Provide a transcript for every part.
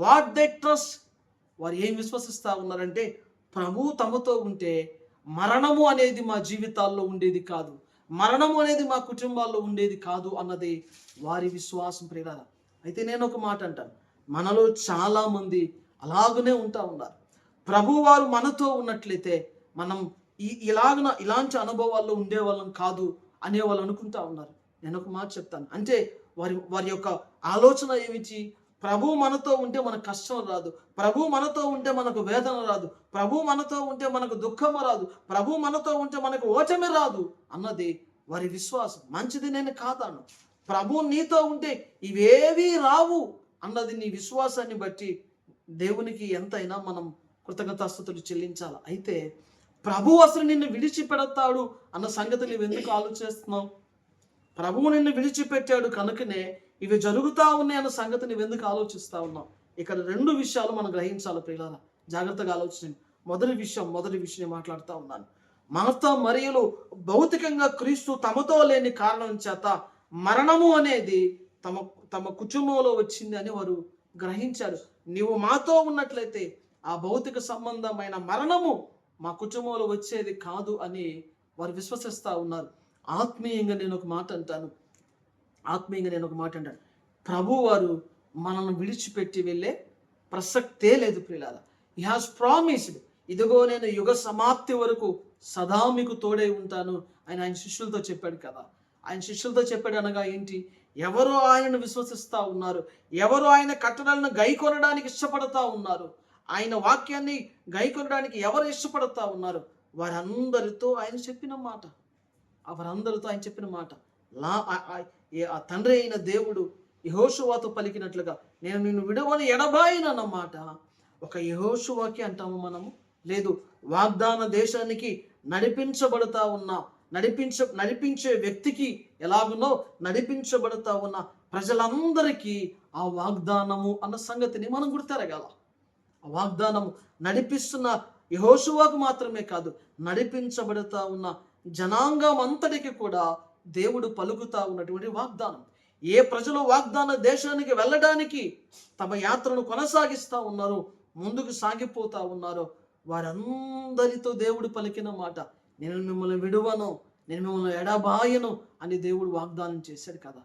What they trust వారు ఏం విశ్వసిస్తూ ఉన్నారంటే ప్రభు తమతో ఉంటే మరణము అనేది మా జీవితాల్లో ఉండేది కాదు. మరణము అనేది మా కుటుంబాల్లో ఉండేది కాదు అన్నది వారి విశ్వాసం ప్రేరణ అయితే నేను ఒక మాట అంటాను. మనలో చాలామంది అలాగనే ఉంటా ఉన్నారు. ప్రభు వారు మనతో ఉన్నట్లయితే మనం ఈ ఇలాగన ఇలాంటి అనుభవాల్లో ఉండేవాళ్ళం కాదు అనే వాళ్ళు అనుకుంటా ఉన్నారు. నేను ఒక మాట చెప్తాను. అంటే వారి వారి యొక్క ఆలోచన ఏమిటి? ప్రభు మనతో ఉంటే మనకు కష్టం రాదు. ప్రభు మనతో ఉంటే మనకు వేదన రాదు. ప్రభు మనతో ఉంటే మనకు దుఃఖము రాదు. ప్రభు మనతో ఉంటే మనకు ఓచమే రాదు అన్నది వారి విశ్వాసం. మంచిది నేను కాదాను ప్రభు నీతో ఉంటే ఇవేవీ రావు అన్నది నీ విశ్వాసాన్ని బట్టి దేవునికి ఎంతైనా మనం కృతజ్ఞతాస్థుతులు చెల్లించాలి. అయితే ప్రభు అసలు నిన్ను విడిచిపెడతాడు అన్న సంగతి నువ్వు ఎందుకు ఆలోచిస్తున్నావు? ప్రభువు నిన్ను విడిచిపెట్టాడు కనుకనే ఇవి జరుగుతూ ఉన్నాయి అన్న సంగతి నువ్వెందుకు ఆలోచిస్తూ ఉన్నావు? ఇక్కడ రెండు విషయాలు మనం గ్రహించాలి ప్రియులారా. జాగ్రత్తగా ఆలోచించండి. మొదటి విషయం మొదటి విషయం మాట్లాడుతూ ఉన్నాను. మనతో మరియులు భౌతికంగా క్రీస్తు తమతో లేని కారణం చేత మరణము అనేది తమ తమ కుటుంబంలో వచ్చింది అని వారు గ్రహించారు. నీవు మాతో ఉన్నట్లయితే ఆ భౌతిక సంబంధమైన మరణము మా కుటుంబంలో వచ్చేది కాదు అని వారు విశ్వసిస్తూ ఉన్నారు. ఆత్మీయంగా నేను ఒక మాట అంటాను. ఆత్మీయంగా నేను ఒక మాట అంటాను. ప్రభు వారు మనల్ని విడిచిపెట్టి వెళ్ళే ప్రసక్తే లేదు ప్రిలాద ఈ హాస్ ప్రామిస్డ్ ఇదిగో నేను యుగ సమాప్తి వరకు సదా మీకు తోడై ఉంటాను ఆయన ఆయన శిష్యులతో చెప్పాడు కదా. ఆయన శిష్యులతో చెప్పాడు అనగా ఏంటి? ఎవరు ఆయనను విశ్వసిస్తూ ఉన్నారు. ఎవరు ఆయన కట్టడలను గైకొనడానికి ఇష్టపడతా ఉన్నారు. ఆయన వాక్యాన్ని గైకొనడానికి ఎవరు ఇష్టపడతా ఉన్నారు? వారందరితో ఆయన చెప్పిన మాట. వారందరితో ఆయన చెప్పిన మాట. లా ఏ- ఆ తండ్రి అయిన దేవుడు యహోషువాతో పలికినట్లుగా నేను నిన్ను విడవని ఎడబాయినన్నమాట ఒక యహోషువాకి అంటాము మనము. లేదు వాగ్దాన దేశానికి నడిపించబడతా ఉన్న నడిపించ నడిపించే వ్యక్తికి ఎలాగునో నడిపించబడతా ఉన్న ప్రజలందరికీ ఆ వాగ్దానము అన్న సంగతిని మనం గుర్తెరగాల. ఆ వాగ్దానము నడిపిస్తున్న యహోషువాకు మాత్రమే కాదు నడిపించబడతా ఉన్న జనాంగం అంతటికి కూడా దేవుడు పలుకుతా ఉన్నటువంటి వాగ్దానం. ఏ ప్రజలు వాగ్దాన దేశానికి వెళ్ళడానికి తమ యాత్రను కొనసాగిస్తా ఉన్నారో ముందుకు సాగిపోతా ఉన్నారో వారందరితో దేవుడు పలికిన మాట నేను మిమ్మల్ని విడువను నేను మిమ్మల్ని ఎడబాయను అని దేవుడు వాగ్దానం చేశాడు కదా.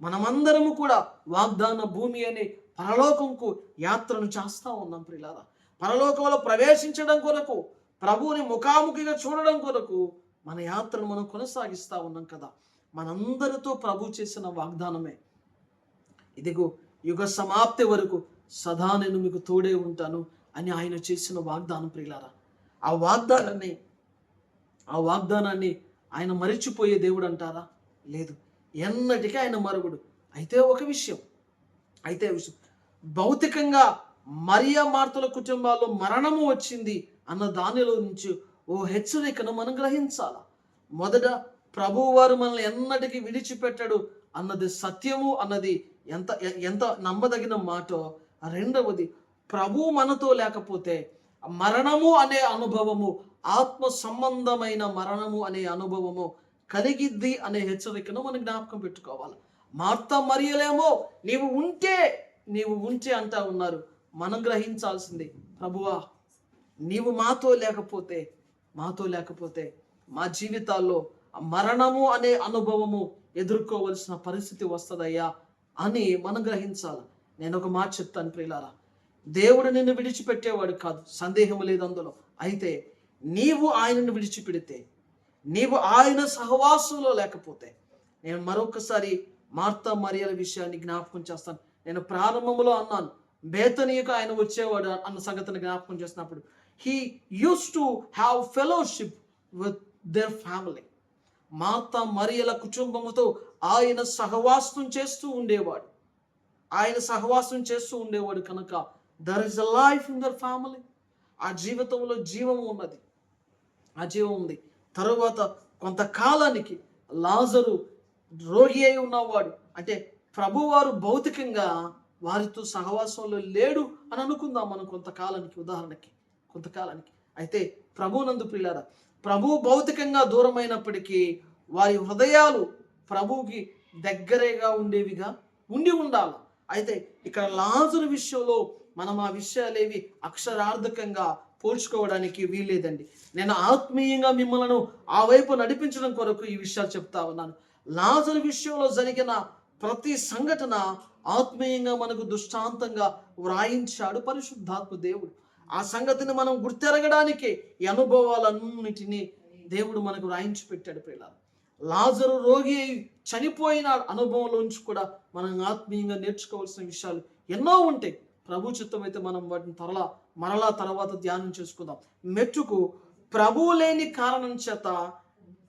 మనమందరము కూడా వాగ్దాన భూమి అనే పరలోకంకు యాత్రను చేస్తా ఉన్నాం ప్రిలారా పరలోకంలో ప్రవేశించడం కొరకు ప్రభువుని ముఖాముఖిగా చూడడం కొరకు మన యాత్రను మనం కొనసాగిస్తూ ఉన్నాం కదా. మనందరితో ప్రభు చేసిన వాగ్దానమే. ఇదిగో యుగ సమాప్తి వరకు సదా నేను మీకు తోడే ఉంటాను అని ఆయన చేసిన వాగ్దానం ప్రియులారా. ఆ వాగ్దానాన్ని ఆ వాగ్దానాన్ని ఆయన మరిచిపోయే దేవుడు అంటారా? లేదు. ఎన్నటికీ ఆయన మరుగుడు అయితే ఒక విషయం అయితే విషయం. భౌతికంగా మరియా మార్తల కుటుంబాల్లో మరణము వచ్చింది అన్న దానిలో నుంచి ఓ హెచ్చరికను మనం గ్రహించాల మొదట ప్రభువారు మనల్ని ఎన్నటికీ విడిచిపెట్టడు అన్నది సత్యము అన్నది ఎంత ఎంత నమ్మదగిన మాటో. రెండవది ప్రభు మనతో లేకపోతే మరణము అనే అనుభవము ఆత్మ సంబంధమైన మరణము అనే అనుభవము కలిగిద్ది అనే హెచ్చరికను మనం జ్ఞాపకం పెట్టుకోవాలి. మార్త మరియలేమో నీవు ఉంటే నీవు ఉంటే అంటా ఉన్నారు. మనం గ్రహించాల్సింది ప్రభువా నీవు మాతో లేకపోతే మాతో లేకపోతే మా జీవితాల్లో మరణము అనే అనుభవము ఎదుర్కోవలసిన పరిస్థితి వస్తుందయ్యా అని మనం గ్రహించాలి? నేను ఒక మాట చెప్తాను ప్రియులారా. దేవుడు నిన్ను విడిచిపెట్టేవాడు కాదు సందేహం లేదు అందులో. అయితే నీవు ఆయనను విడిచిపెడితే నీవు ఆయన సహవాసంలో లేకపోతే నేను మరొకసారి మార్తా మరియల విషయాన్ని జ్ఞాపకం చేస్తాను. నేను ప్రారంభంలో అన్నాను బేతనీయకు ఆయన వచ్చేవాడు అన్న సంగతిని జ్ఞాపకం చేసినప్పుడు he used to have fellowship with their family మాత మరియల కుటుంబముతో ఆయన సహవాసం చేస్తూ ఉండేవాడు. ఆయన సహవాసం చేస్తూ ఉండేవాడు కనుక there is a life in their family ఆ జీవితంలో జీవం ఉన్నది. ఆ జీవం ఉంది. తరువాత కొంతకాలానికి లాజరు రోగి అయి ఉన్నవాడు. అంటే ప్రభువారు భౌతికంగా వారితో సహవాసంలో లేడు అని అనుకుందాం మనం కొంతకాలానికి ఉదాహరణకి. కొంతకాలానికి. అయితే ప్రభునందు ప్రియులారా ప్రభు భౌతికంగా దూరమైనప్పటికీ వారి హృదయాలు ప్రభువుకి దగ్గరేగా ఉండేవిగా ఉండి ఉండాలి. అయితే ఇక్కడ లాజరు విషయంలో మనం ఆ విషయాలేవి అక్షరార్థకంగా పోల్చుకోవడానికి వీల్లేదండి. నేను ఆత్మీయంగా మిమ్మల్ని ఆ వైపు నడిపించడం కొరకు ఈ విషయాలు చెప్తా ఉన్నాను. లాజరు విషయంలో జరిగిన ప్రతి సంఘటన ఆత్మీయంగా మనకు దృష్టాంతంగా వ్రాయించాడు పరిశుద్ధాత్మ దేవుడు. ఆ సంగతిని మనం గుర్తెరగడానికి ఈ అనుభవాలన్నిటినీ దేవుడు మనకు రాయించి పెట్టాడు పిల్లలు లాజరు రోగి చనిపోయిన అనుభవంలోంచి కూడా మనం ఆత్మీయంగా నేర్చుకోవాల్సిన విషయాలు ఎన్నో ఉంటాయి. ప్రభు చిత్తం అయితే మనం వాటిని త్వరలా మరలా తర్వాత ధ్యానం చేసుకుందాం. మెట్టుకు ప్రభువు లేని కారణం చేత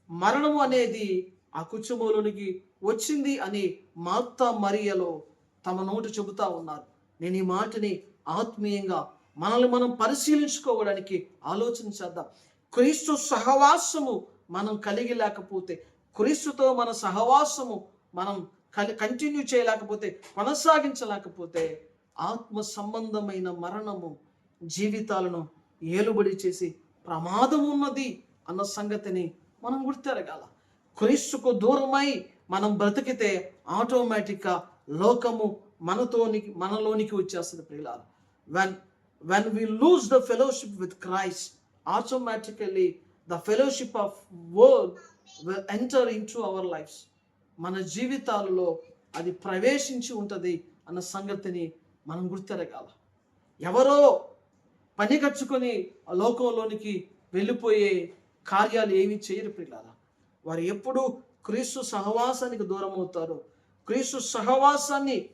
మరణము అనేది ఆ కుటుంబంలోనికి వచ్చింది అని మాత మరియలో తమ నోటి చెబుతా ఉన్నారు. నేను ఈ మాటని ఆత్మీయంగా మనల్ని మనం పరిశీలించుకోవడానికి ఆలోచన చేద్దాం. క్రీస్తు సహవాసము మనం కలిగి లేకపోతే క్రీస్తుతో మన సహవాసము మనం కలి కంటిన్యూ చేయలేకపోతే కొనసాగించలేకపోతే ఆత్మ సంబంధమైన మరణము జీవితాలను ఏలుబడి చేసి ప్రమాదం ఉన్నది అన్న సంగతిని మనం గుర్తెరగాల. క్రీస్తుకు దూరమై మనం బ్రతికితే ఆటోమేటిక్గా లోకము మనతోనికి మనలోనికి వచ్చేస్తుంది ప్రియులారు. When when we lose the fellowship with Christ automatically the fellowship of world will enter into our lives మన జీవితాలలో అది ప్రవేశించి ఉంటుంది అన్న సంగతిని మనం గుర్తెరగాల. ఎవరో పని కచ్చుకొని ఆ లోకంలోనికి వెళ్ళిపోయే కార్యాలు ఏమీ చేయరు పిల్లల వారు ఎప్పుడు క్రీస్తు సహవాసానికి దూరం అవుతారో క్రీస్తు సహవాసాన్ని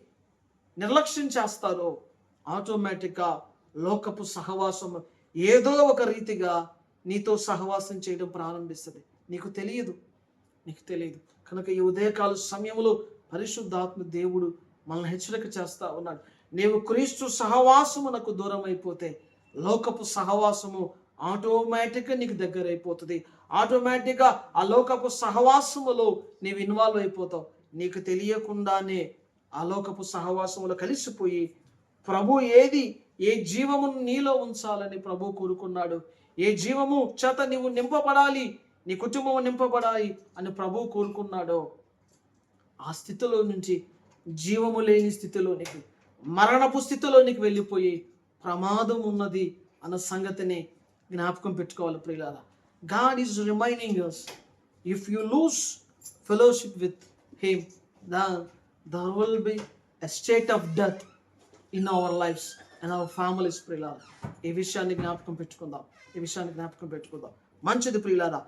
నిర్లక్ష్యం చేస్తారో ఆటోమేటిక్గా లోకపు సహవాసం ఏదో ఒక రీతిగా నీతో సహవాసం చేయడం ప్రారంభిస్తుంది. నీకు తెలియదు. నీకు తెలియదు. కనుక ఈ ఉదయకాల సమయంలో పరిశుద్ధాత్మ దేవుడు మనల్ని హెచ్చరిక చేస్తా ఉన్నాడు. నీవు క్రీస్తు సహవాసమునకు దూరం అయిపోతే లోకపు సహవాసము ఆటోమేటిక్గా నీకు దగ్గర అయిపోతుంది ఆటోమేటిక్గా ఆ లోకపు సహవాసములో నీవు ఇన్వాల్వ్ అయిపోతావు. నీకు తెలియకుండానే ఆ లోకపు సహవాసములో కలిసిపోయి ప్రభు ఏది ఏ జీవమును నీలో ఉంచాలని ప్రభు కోరుకున్నాడు. ఏ జీవము చేత నీవు నింపబడాలి నీ కుటుంబం నింపబడాలి అని ప్రభు కోరుకున్నాడో. ఆ స్థితిలో నుంచి జీవము లేని స్థితిలోనికి మరణపు స్థితిలోనికి వెళ్ళిపోయి ప్రమాదం ఉన్నది అన్న సంగతిని జ్ఞాపకం పెట్టుకోవాలి ప్రియులారా. God is remaining us if you lose fellowship with him the there will be a state of death in our lives and our families ప్రియులారా ఈ విషయాన్ని జ్ఞాపకం పెట్టుకుందాం. ఈ విషయాన్ని జ్ఞాపకం పెట్టుకుందాం. మంచిది ప్రియులారా